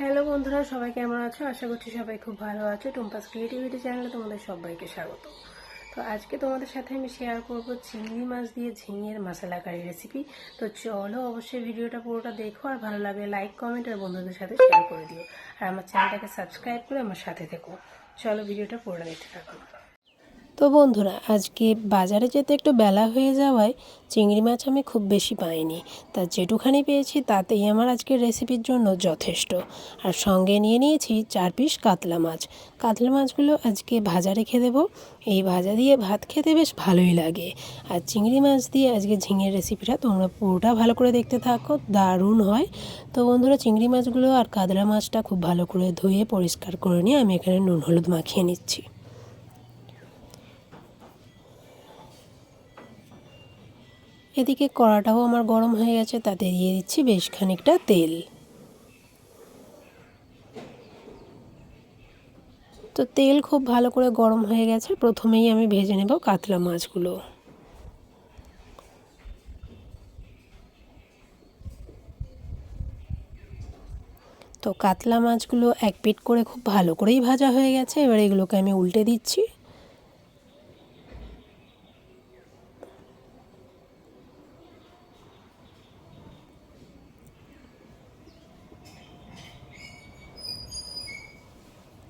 Hello বন্ধুরা, সবাই কেমন আছো? আশা করছি সবাই খুব ভালো আছো। টুম্পাস ক্রিয়েটিভিটি চ্যানেলে তোমাদের সবাইকে স্বাগত। তো আজকে তোমাদের সাথে আমি শেয়ার করব চিংড়ি মাছ দিয়ে ঝিঙের মশলা কারি রেসিপি তো চলো অবশ্যই ভিডিওটা পুরোটা দেখো আর ভালো লাগলে লাইক কমেন্ট আর বন্ধুদের সাথে শেয়ার করে দিও। আর আমার চ্যানেলটাকে সাবস্ক্রাইব করে আমার সাথে থেকো। চলো ভিডিওটা পুরোটা দেখতে থাকো। তো বন্ধুরা, আজকে বাজারে যেতে একটু বেলা হয়ে যাওয়ায় চিংড়ি মাছ আমি খুব বেশি পাইনি। তা যেটুখানি পেয়েছি তাতেই আমার আজকের রেসিপির জন্য যথেষ্ট। আর সঙ্গে নিয়ে নিয়েছি চার পিস কাতলা মাছ। কাতলা মাছগুলো আজকে ভাজা রেখে দেবো। এই ভাজা দিয়ে ভাত খেতে বেশ ভালোই লাগে। আর চিংড়ি মাছ দিয়ে আজকে ঝিঙের রেসিপিটা তোমরা পুরোটা ভালো করে দেখতে থাকো, দারুণ হয়। তো বন্ধুরা, চিংড়ি মাছগুলো আর কাতলা মাছটা খুব ভালো করে ধুয়ে পরিষ্কার করে নিয়ে আমি এখানে নুন হলুদ মাখিয়ে নিচ্ছি। এদিকে কড়াটাও আমার গরম হয়ে গেছে, তাতে দিয়ে দিচ্ছি বেশ খানিকটা তেল। তো তেল খুব ভালো করে গরম হয়ে গেছে, প্রথমেই আমি ভেজে নেব কাতলা মাছগুলো। তো কাতলা মাছগুলো এক পিট করে খুব ভালো করেই ভাজা হয়ে গেছে, এবার এগুলোকে আমি উল্টে দিচ্ছি।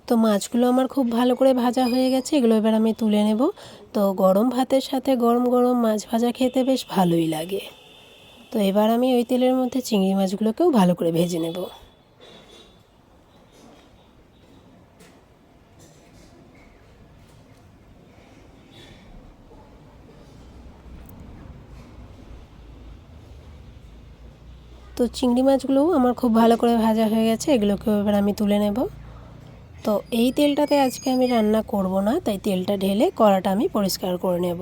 তো মাছগুলো আমার খুব ভালো করে ভাজা হয়ে গেছে, এগুলো এবার আমি তুলে নেব। তো গরম ভাতের সাথে গরম গরম মাছ ভাজা খেতে বেশ ভালোই লাগে। তো এবার আমি ওই তেলের মধ্যে চিংড়ি মাছগুলোকেও ভালো করে ভেজে নেব। তো চিংড়ি মাছগুলোও আমার খুব ভালো করে ভাজা হয়ে গেছে, এগুলোকেও এবার আমি তুলে নেব। তো এই তেলটাতে আজকে আমি রান্না করব না, তাই তেলটা ঢেলে কড়াটা আমি পরিষ্কার করে নেব।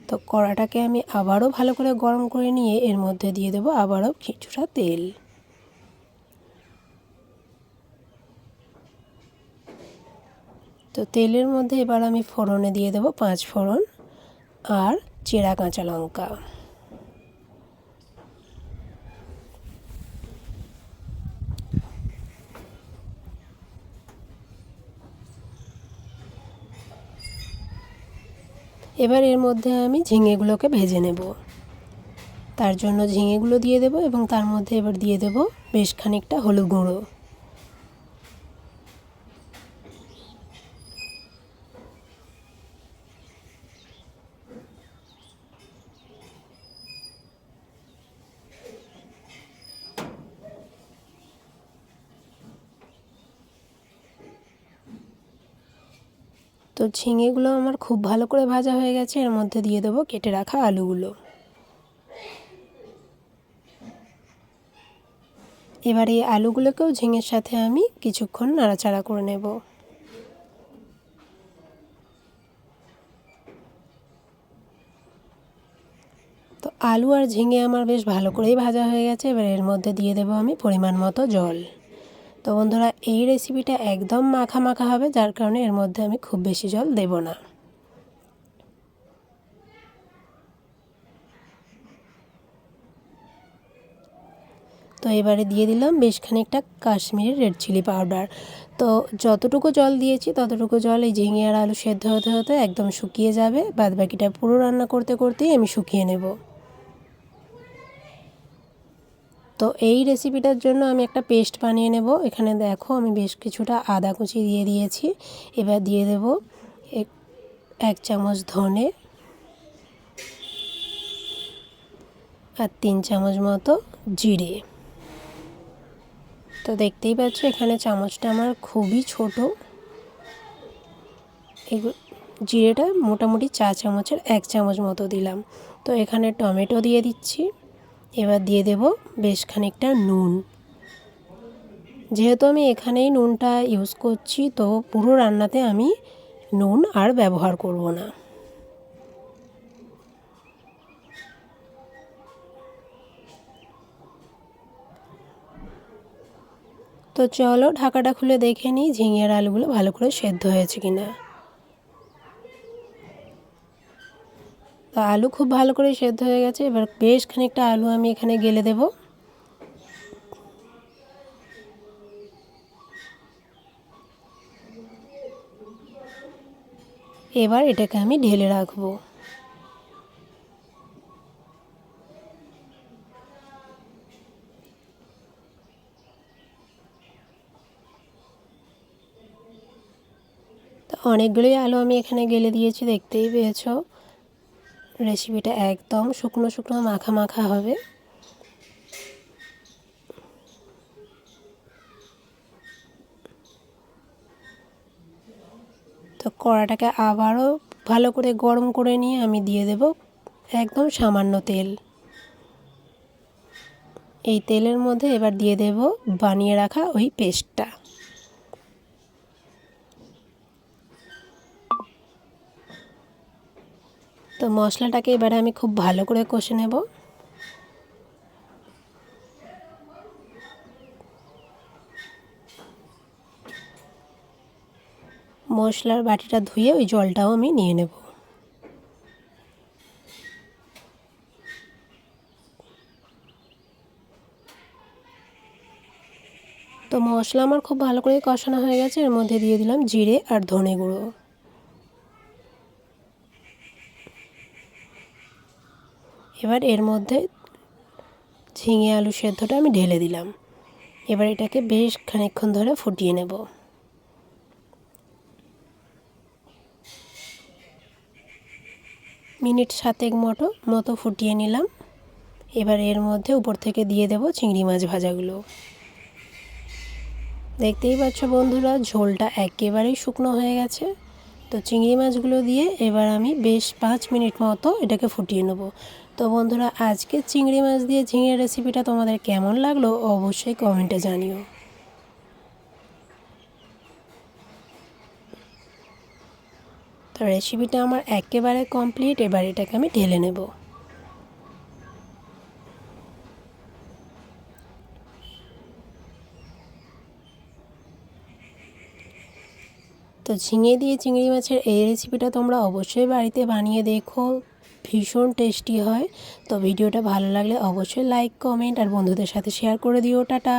তো কড়াটাকে আমি আবারও ভালো করে গরম করে নিয়ে এর মধ্যে দিয়ে দেবো আবারও কিছুটা তেল। তো তেলের মধ্যে এবার আমি ফোড়নে দিয়ে দেবো পাঁচ ফোড়ন আর চেরা কাঁচা লঙ্কা। এবার এর মধ্যে আমি ঝিঙেগুলোকে ভেজে নেব। তার জন্য ঝিঙেগুলো দিয়ে দেব এবং তার মধ্যে এবার দিয়ে দেব বেশ খানিকটা হলুদ গুঁড়ো। তো ঝিঙেগুলো আমার খুব ভালো করে ভাজা হয়ে গেছে। এর মধ্যে দিয়ে দেবো কেটে রাখা আলুগুলো। এবার এই আলুগুলোকেও ঝিঙের সাথে আমি কিছুক্ষণ নাড়াচাড়া করে নেব। তো আলু আর ঝিঙে আমার বেশ ভালো করেই ভাজা হয়ে গেছে। এবার এর মধ্যে দিয়ে দেবো আমি পরিমাণ মতো জল। তো বন্ধুরা, এই রেসিপিটা একদম মাখা মাখা হবে, যার কারণে এর মধ্যে আমি খুব বেশি জল দেব না। তো এবারে দিয়ে দিলাম বেশ খানিকটা কাশ্মীরি রেড চিলি পাউডার তো যতটুকু জল দিয়েছি, ততটুকু জল এই ঝিঙে আর আলু সেদ্ধ হতে হতে একদম শুকিয়ে যাবে। বাদ বাকিটা পুরো রান্না করতে করতেই আমি শুকিয়ে নেব। তো এই রেসিপিটার জন্য আমি একটা পেস্ট বানিয়ে নেব। এখানে দেখো আমি বেশ কিছুটা আদা কুচি দিয়ে দিয়েছি। এবার দিয়ে দেব এক চামচ ধনে আর তিন চামচ মতো জিরে। তো দেখতেই পাচ্ছ এখানে চামচটা আমার খুবই ছোট। জিরেটা মোটামুটি চা চামচের এক চামচ মতো দিলাম। তো এখানে টমেটো দিয়ে দিচ্ছি। এবার দিয়ে দেব বেশ খানিকটা নুন। যেহেতু আমি এখানেই নুনটা ইউজ করছি, তো পুরো রান্নাতে আমি নুন আর ব্যবহার করব না। তো চলো ঢাকাটা খুলে দেখে নিই ঝিঙের আলুগুলো ভালো করে সেদ্ধ হয়েছে কিনা। তো আলু খুব ভালো করে সেদ্ধ হয়ে গেছে। এবার বেশ খানিকটা আলু আমি এখানে গেলে দেব। এবার এটাকে আমি ঢেলে রাখব। অনেকগুলোই আলু আমি এখানে গেলে দিয়েছি, দেখতেই পেয়েছ। রেসিপিটা একদম শুকনো শুকনো মাখা মাখা হবে। তো কড়াটাকে আবারও ভালো করে গরম করে নিয়ে আমি দিয়ে দেব একদম সামান্য তেল। এই তেলের মধ্যে এবার দিয়ে দেব বানিয়ে রাখা ওই পেস্টটা। তো মশলাটাকে এবারে আমি খুব ভালো করে কষে নেব। মশলার বাটিটা ধুয়ে ওই জলটাও আমি নিয়ে নেব। তো মশলা আমার খুব ভালো করে কষানো হয়ে গেছে, এর মধ্যে দিয়ে দিলাম জিরে আর ধনে গুঁড়ো। এবার এর মধ্যে ঝিঙে আলু সেদ্ধটা আমি ঢেলে দিলাম। এবার এটাকে বেশ খানিকক্ষণ ধরে ফুটিয়ে নেব। মিনিট সাতেক মতো মতো ফুটিয়ে নিলাম। এবার এর মধ্যে উপর থেকে দিয়ে দেব চিংড়ি মাছ ভাজাগুলো। দেখতেই পাচ্ছ বন্ধুরা, ঝোলটা একেবারেই শুকনো হয়ে গেছে। তো চিংড়ি মাছগুলো দিয়ে এবার আমি বেশ পাঁচ মিনিট মতো এটাকে ফুটিয়ে নেব। তো বন্ধুরা, আজকে চিংড়ি মাছ দিয়ে ঝিঙের রেসিপিটা তোমাদের কেমন লাগল অবশ্যই কমেন্টে জানিও। তো রেসিপিটা আমার একেবারে কমপ্লিট এবার এটাকে আমি ঢেলে নেব। তো ঝিঙে দিয়ে চিংড়ি মাছের এই রেসিপিটা তোমরা অবশ্যই বাড়িতে বানিয়ে দেখো। ভীষণ টেস্টি হয়। তো ভিডিওটা ভালো লাগলে অবশ্যই লাইক কমেন্ট আর বন্ধুদের সাথে শেয়ার করে দিও। টাটা।